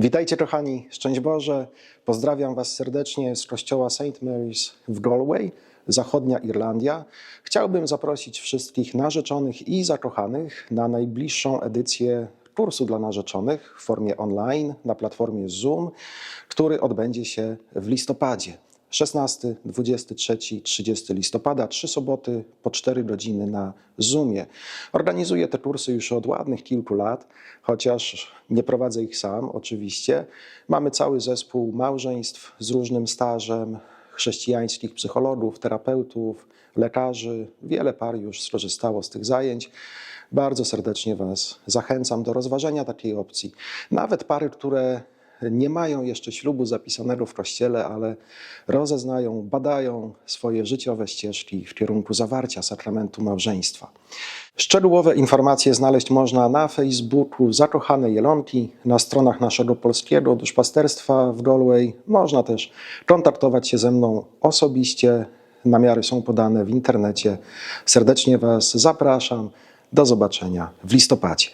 Witajcie kochani, szczęść Boże. Pozdrawiam Was serdecznie z kościoła St. Mary's w Galway, zachodnia Irlandia. Chciałbym zaprosić wszystkich narzeczonych i zakochanych na najbliższą edycję kursu dla narzeczonych w formie online na platformie Zoom, który odbędzie się w listopadzie. 16, 23, 30 listopada, trzy soboty po 4 godziny na Zoomie. Organizuję te kursy już od ładnych kilku lat, chociaż nie prowadzę ich sam oczywiście. Mamy cały zespół małżeństw z różnym stażem, chrześcijańskich psychologów, terapeutów, lekarzy. Wiele par już skorzystało z tych zajęć. Bardzo serdecznie Was zachęcam do rozważenia takiej opcji. Nawet pary, które nie mają jeszcze ślubu zapisanego w kościele, ale rozeznają, badają swoje życiowe ścieżki w kierunku zawarcia sakramentu małżeństwa. Szczegółowe informacje znaleźć można na Facebooku Zakochane Jelonki, na stronach naszego polskiego duszpasterstwa w Galway. Można też kontaktować się ze mną osobiście. Namiary są podane w internecie. Serdecznie Was zapraszam. Do zobaczenia w listopadzie.